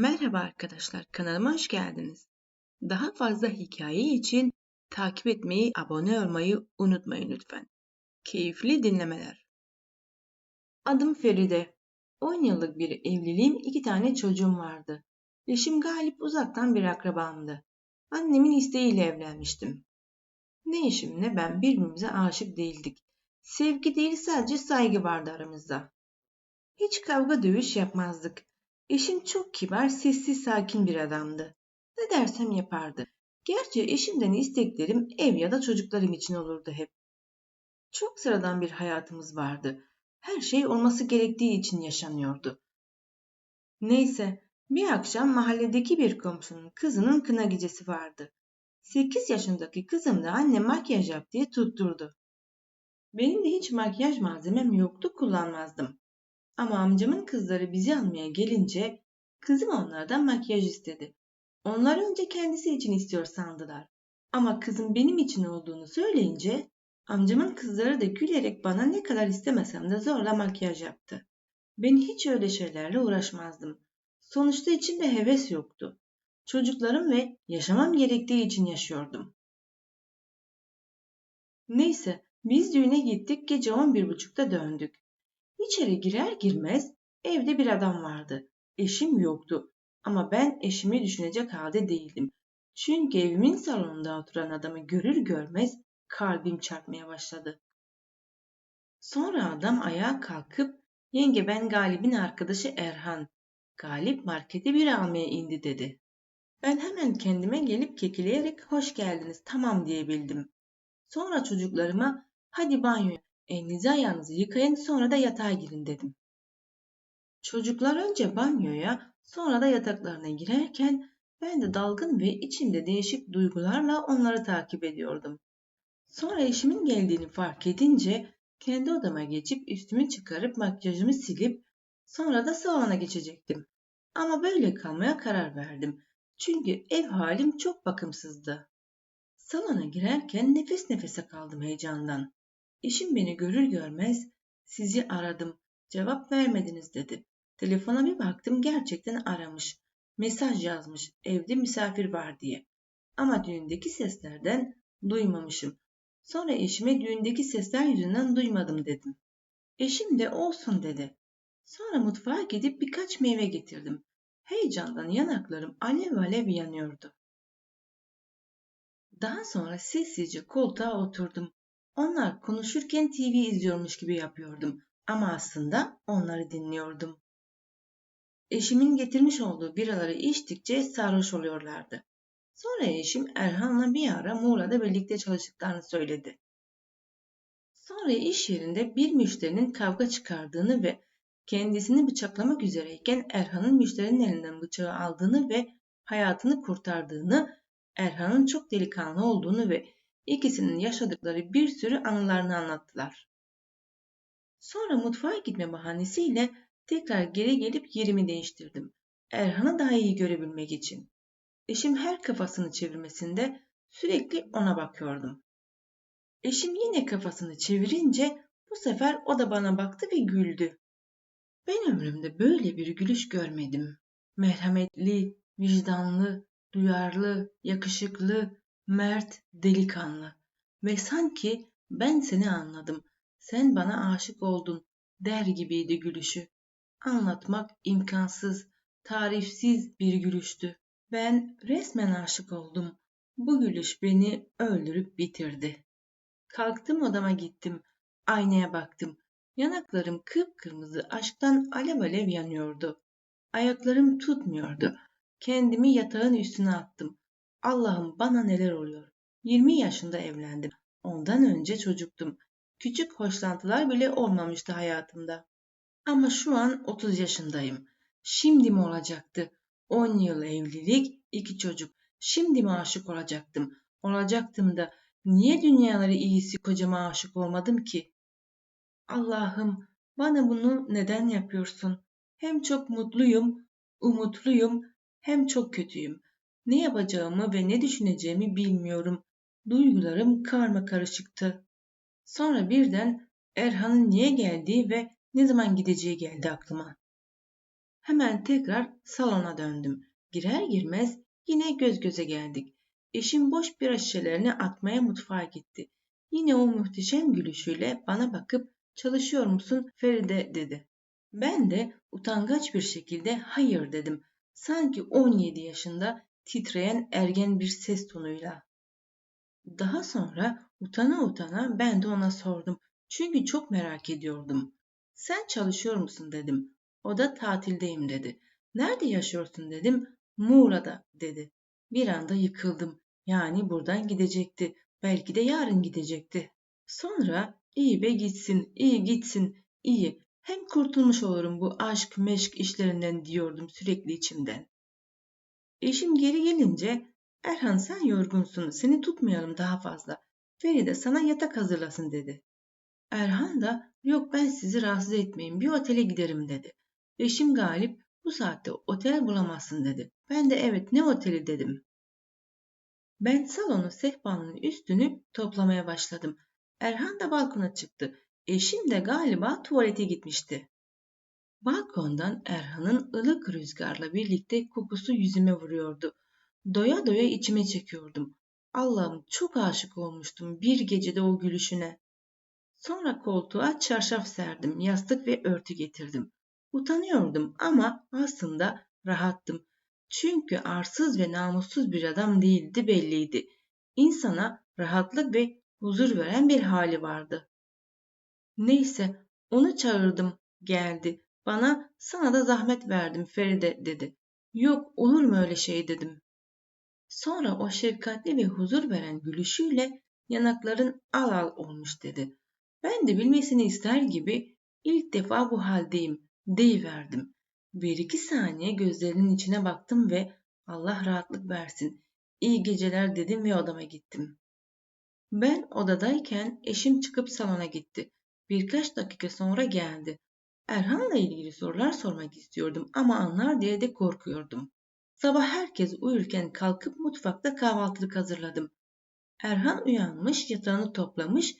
Merhaba arkadaşlar, kanalıma hoş geldiniz. Daha fazla hikaye için takip etmeyi, abone olmayı unutmayın lütfen. Keyifli dinlemeler. Adım Feride. 10 yıllık bir evliliğim, iki tane çocuğum vardı. Eşim Galip uzaktan bir akrabamdı. Annemin isteğiyle evlenmiştim. Ne eşim ne ben birbirimize aşık değildik. Sevgi değil sadece saygı vardı aramızda. Hiç kavga dövüş yapmazdık. Eşim çok kibar, sessiz, sakin bir adamdı. Ne dersem yapardı. Gerçi eşimden isteklerim ev ya da çocuklarım için olurdu hep. Çok sıradan bir hayatımız vardı. Her şey olması gerektiği için yaşanıyordu. Neyse, bir akşam mahalledeki bir komşunun kızının kına gecesi vardı. 8 yaşındaki kızım da anne makyaj yap diye tutturdu. Benim de hiç makyaj malzemem yoktu kullanmazdım. Ama amcamın kızları bizi almaya gelince kızım onlardan makyaj istedi. Onlar önce kendisi için istiyor sandılar. Ama kızım benim için olduğunu söyleyince amcamın kızları da gülerek bana ne kadar istemesem de zorla makyaj yaptı. Ben hiç öyle şeylerle uğraşmazdım. Sonuçta içimde heves yoktu. Çocuklarım ve yaşamam gerektiği için yaşıyordum. Neyse biz düğüne gittik gece 11.30'da döndük. İçeri girer girmez evde bir adam vardı. Eşim yoktu ama ben eşimi düşünecek halde değildim. Çünkü evimin salonunda oturan adamı görür görmez kalbim çarpmaya başladı. Sonra adam ayağa kalkıp yenge ben Galip'in arkadaşı Erhan. Galip markete bir almaya indi dedi. Ben hemen kendime gelip kekileyerek hoş geldiniz tamam diyebildim. Sonra çocuklarıma hadi banyoya Elinizi ayağınızı yıkayın sonra da yatağa girin dedim. Çocuklar önce banyoya sonra da yataklarına girerken ben de dalgın ve içimde değişik duygularla onları takip ediyordum. Sonra eşimin geldiğini fark edince kendi odama geçip üstümü çıkarıp makyajımı silip sonra da salona geçecektim. Ama böyle kalmaya karar verdim. Çünkü ev halim çok bakımsızdı. Salona girerken nefes nefese kaldım heyecandan. Eşim beni görür görmez sizi aradım, cevap vermediniz dedi. Telefona bir baktım gerçekten aramış. Mesaj yazmış evde misafir var diye. Ama düğündeki seslerden duymamışım. Sonra eşime düğündeki sesler yüzünden duymadım dedim. Eşim de olsun dedi. Sonra mutfağa gidip birkaç meyve getirdim. Heyecandan yanaklarım alev alev yanıyordu. Daha sonra sessizce koltuğa oturdum. Onlar konuşurken TV izliyormuş gibi yapıyordum ama aslında onları dinliyordum. Eşimin getirmiş olduğu biraları içtikçe sarhoş oluyorlardı. Sonra eşim Erhan'la bir ara Muğla'da birlikte çalıştıklarını söyledi. Sonra iş yerinde bir müşterinin kavga çıkardığını ve kendisini bıçaklamak üzereyken Erhan'ın müşterinin elinden bıçağı aldığını ve hayatını kurtardığını, Erhan'ın çok delikanlı olduğunu ve İkisinin yaşadıkları bir sürü anılarını anlattılar. Sonra mutfağa gitme bahanesiyle tekrar geri gelip yerimi değiştirdim. Erhan'ı daha iyi görebilmek için. Eşim her kafasını çevirmesinde sürekli ona bakıyordum. Eşim yine kafasını çevirince bu sefer o da bana baktı ve güldü. Ben ömrümde böyle bir gülüş görmedim. Merhametli, vicdanlı, duyarlı, yakışıklı, mert, delikanlı ve sanki ben seni anladım, sen bana aşık oldun der gibiydi gülüşü. Anlatmak imkansız, tarifsiz bir gülüştü. Ben resmen aşık oldum. Bu gülüş beni öldürüp bitirdi. Kalktım odama gittim. Aynaya baktım. Yanaklarım kıpkırmızı aşktan alev alev yanıyordu. Ayaklarım tutmuyordu. Kendimi yatağın üstüne attım. Allah'ım bana neler oluyor. 20 yaşında evlendim. Ondan önce çocuktum. Küçük hoşlantılar bile olmamıştı hayatımda. Ama şu an 30 yaşındayım. Şimdi mi olacaktı? 10 yıl evlilik, iki çocuk. Şimdi mi aşık olacaktım? Olacaktım da niye dünyaları iyisi kocama aşık olmadım ki? Allah'ım bana bunu neden yapıyorsun? Hem çok mutluyum, umutluyum, hem çok kötüyüm. Ne yapacağımı ve ne düşüneceğimi bilmiyorum. Duygularım karma karışıktı. Sonra birden Erhan'ın niye geldiği ve ne zaman gideceği geldi aklıma. Hemen tekrar salona döndüm. Girer girmez yine göz göze geldik. Eşim boş bira şişelerini atmaya mutfağa gitti. Yine o muhteşem gülüşüyle bana bakıp çalışıyor musun Feride dedi. Ben de utangaç bir şekilde hayır dedim. Sanki 17 yaşında titreyen ergen bir ses tonuyla. Daha sonra utana utana ben de ona sordum. Çünkü çok merak ediyordum. Sen çalışıyor musun dedim. O da tatildeyim dedi. Nerede yaşıyorsun dedim. Muğla'da dedi. Bir anda yıkıldım. Yani buradan gidecekti. Belki de yarın gidecekti. Sonra iyi be gitsin, iyi gitsin, iyi. Hem kurtulmuş olurum bu aşk meşk işlerinden diyordum sürekli içimden. Eşim geri gelince Erhan sen yorgunsun seni tutmayalım daha fazla. Feride sana yatak hazırlasın dedi. Erhan da yok ben sizi rahatsız etmeyin bir otele giderim dedi. Eşim Galip bu saatte otel bulamazsın dedi. Ben de evet ne oteli dedim. Ben salonu sehpanın üstünü toplamaya başladım. Erhan da balkona çıktı. Eşim de galiba tuvalete gitmişti. Balkondan Erhan'ın ılık rüzgarla birlikte kokusu yüzüme vuruyordu. Doya doya içime çekiyordum. Allah'ım çok aşık olmuştum bir gecede o gülüşüne. Sonra koltuğa çarşaf serdim, yastık ve örtü getirdim. Utanıyordum ama aslında rahattım. Çünkü arsız ve namussuz bir adam değildi belliydi. İnsana rahatlık ve huzur veren bir hali vardı. Neyse onu çağırdım geldi. Bana sana da zahmet verdim Feride dedi. Yok olur mu öyle şey dedim. Sonra o şefkatli ve huzur veren gülüşüyle yanakların al al olmuş dedi. Ben de bilmesini ister gibi ilk defa bu haldeyim deyiverdim. Bir iki saniye gözlerinin içine baktım ve Allah rahatlık versin. İyi geceler dedim ve odama gittim. Ben odadayken eşim çıkıp salona gitti. Birkaç dakika sonra geldi. Erhan'la ilgili sorular sormak istiyordum ama anlar diye de korkuyordum. Sabah herkes uyurken kalkıp mutfakta kahvaltılık hazırladım. Erhan uyanmış, yatağını toplamış,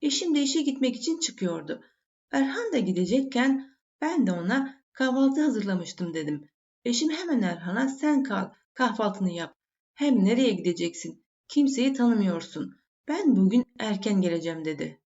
eşim de işe gitmek için çıkıyordu. Erhan da gidecekken ben de ona kahvaltı hazırlamıştım dedim. Eşim hemen Erhan'a sen kal, kahvaltını yap. Hem nereye gideceksin? Kimseyi tanımıyorsun. Ben bugün erken geleceğim dedi.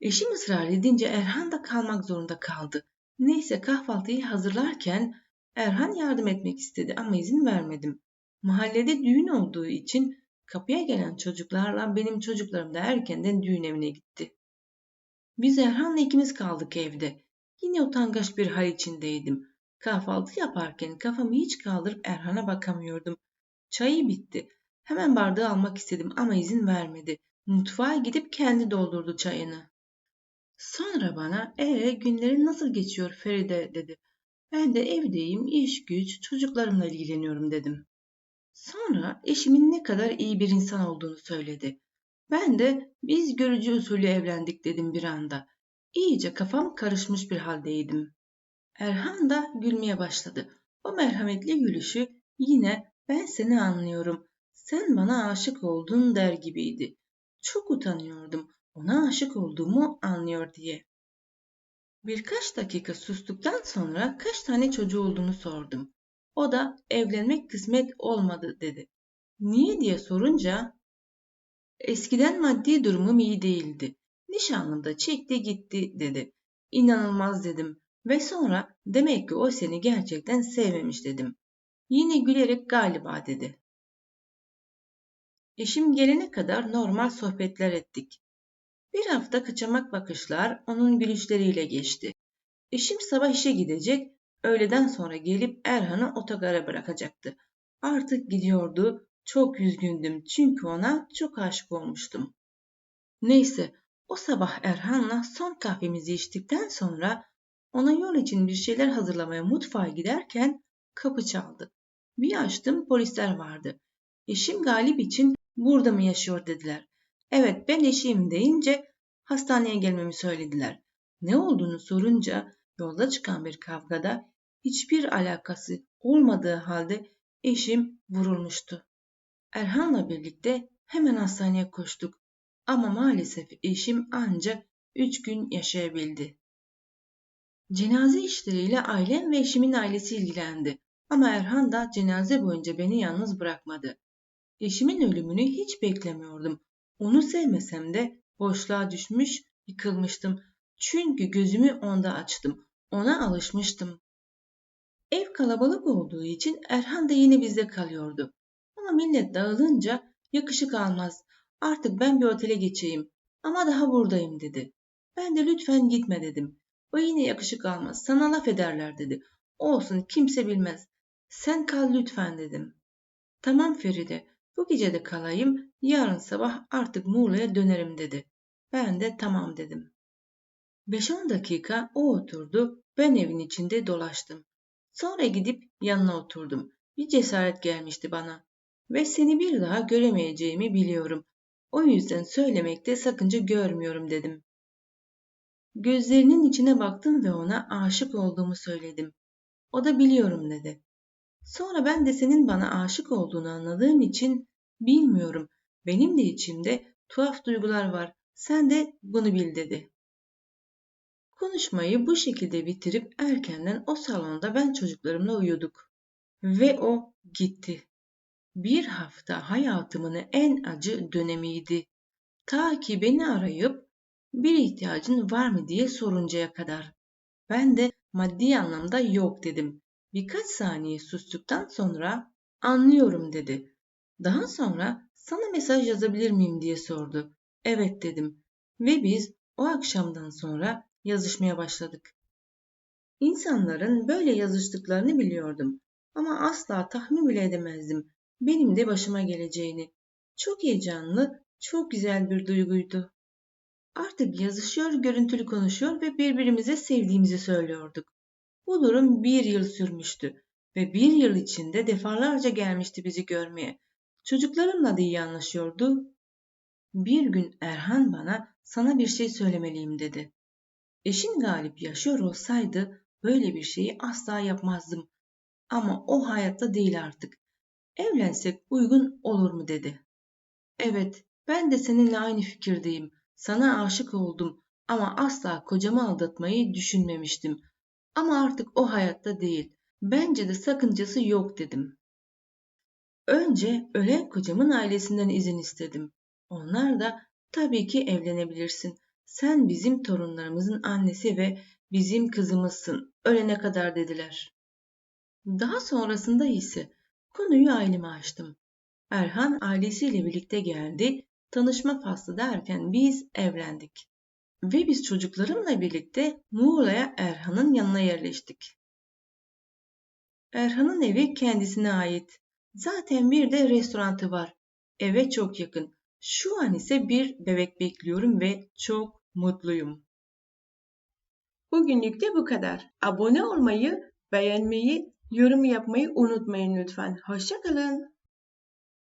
Eşim ısrar edince Erhan da kalmak zorunda kaldı. Neyse kahvaltıyı hazırlarken Erhan yardım etmek istedi ama izin vermedim. Mahallede düğün olduğu için kapıya gelen çocuklarla benim çocuklarım da erkenden düğün evine gitti. Biz Erhan'la ikimiz kaldık evde. Yine utangaç bir hal içindeydim. Kahvaltı yaparken kafamı hiç kaldırıp Erhan'a bakamıyordum. Çayı bitti. Hemen bardağı almak istedim ama izin vermedi. Mutfağa gidip kendi doldurdu çayını. Sonra bana ee günlerin nasıl geçiyor Feride dedi. Ben de evdeyim, iş güç, çocuklarımla ilgileniyorum dedim. Sonra eşimin ne kadar iyi bir insan olduğunu söyledi. Ben de biz görücü usulü evlendik dedim bir anda. İyice kafam karışmış bir haldeydim. Erhan da gülmeye başladı. O merhametli gülüşü yine ben seni anlıyorum. Sen bana aşık oldun der gibiydi. Çok utanıyordum ona aşık olduğumu anlıyor diye. Birkaç dakika sustuktan sonra kaç tane çocuğu olduğunu sordum. O da evlenmek kısmet olmadı dedi. Niye diye sorunca eskiden maddi durumum iyi değildi. Nişanlım da çekti gitti dedi. İnanılmaz dedim ve sonra demek ki o seni gerçekten sevmemiş dedim. Yine gülerek galiba dedi. Eşim gelene kadar normal sohbetler ettik. Bir hafta kaçamak bakışlar onun gülüşleriyle geçti. Eşim sabah işe gidecek, öğleden sonra gelip Erhan'ı otogara bırakacaktı. Artık gidiyordu, çok üzgündüm çünkü ona çok aşık olmuştum. Neyse, o sabah Erhan'la son kahvemizi içtikten sonra ona yol için bir şeyler hazırlamaya mutfağa giderken kapı çaldı. Bir açtım polisler vardı. Eşim Galip için burada mı yaşıyor dediler. Evet ben eşiyim deyince hastaneye gelmemi söylediler. Ne olduğunu sorunca yolda çıkan bir kavgada hiçbir alakası olmadığı halde eşim vurulmuştu. Erhan'la birlikte hemen hastaneye koştuk ama maalesef eşim ancak üç gün yaşayabildi. Cenaze işleriyle ailem ve eşimin ailesi ilgilendi. Ama Erhan da cenaze boyunca beni yalnız bırakmadı. Eşimin ölümünü hiç beklemiyordum. Onu sevmesem de boşluğa düşmüş, yıkılmıştım. Çünkü gözümü onda açtım. Ona alışmıştım. Ev kalabalık olduğu için Erhan da yine bizde kalıyordu. Ama millet dağılınca yakışık almaz. Artık ben bir otele geçeyim. Ama daha buradayım dedi. Ben de lütfen gitme dedim. O yine yakışık almaz. Sana laf ederler dedi. Olsun kimse bilmez. Sen kal lütfen dedim. Tamam Feride. Bu gece de kalayım. Yarın sabah artık Muğla'ya dönerim dedi. Ben de tamam dedim. 5-10 dakika o oturdu. Ben evin içinde dolaştım. Sonra gidip yanına oturdum. Bir cesaret gelmişti bana. Ve seni bir daha göremeyeceğimi biliyorum. O yüzden söylemekte sakınca görmüyorum dedim. Gözlerinin içine baktım ve ona aşık olduğumu söyledim. O da biliyorum dedi. Sonra ben de senin bana aşık olduğunu anladığım için bilmiyorum. Benim de içimde tuhaf duygular var. Sen de bunu bil dedi. Konuşmayı bu şekilde bitirip erkenden o salonda ben çocuklarımla uyuduk. Ve o gitti. Bir hafta hayatımın en acı dönemiydi. Ta ki beni arayıp bir ihtiyacın var mı diye soruncaya kadar. Ben de maddi anlamda yok dedim. Birkaç saniye sustuktan sonra anlıyorum dedi. Daha sonra sana mesaj yazabilir miyim diye sordu. Evet dedim. Ve biz o akşamdan sonra yazışmaya başladık. İnsanların böyle yazıştıklarını biliyordum ama asla tahmin bile edemezdim benim de başıma geleceğini. Çok heyecanlı, çok güzel bir duyguydu. Artık yazışıyor, görüntülü konuşuyor ve birbirimize sevdiğimizi söylüyorduk. Bu durum bir yıl sürmüştü ve bir yıl içinde defalarca gelmişti bizi görmeye. Çocuklarımla da iyi anlaşıyordu. Bir gün Erhan bana sana bir şey söylemeliyim dedi. Eşin Galip yaşıyor olsaydı böyle bir şeyi asla yapmazdım. Ama o hayatta değil artık. Evlensek uygun olur mu dedi. Evet, ben de seninle aynı fikirdeyim. Sana aşık oldum ama asla kocamı aldatmayı düşünmemiştim. Ama artık o hayatta değil. Bence de sakıncası yok dedim. Önce ölen kocamın ailesinden izin istedim. Onlar da tabii ki evlenebilirsin. Sen bizim torunlarımızın annesi ve bizim kızımızsın. Ölene kadar dediler. Daha sonrasında ise konuyu aileme açtım. Erhan ailesiyle birlikte geldi. Tanışma faslı derken biz evlendik. Ve biz çocuklarımla birlikte Muğla'ya Erhan'ın yanına yerleştik. Erhan'ın evi kendisine ait. Zaten bir de restorantı var. Eve çok yakın. Şu an ise bir bebek bekliyorum ve çok mutluyum. Bugünlük de bu kadar. Abone olmayı, beğenmeyi, yorum yapmayı unutmayın lütfen. Hoşçakalın.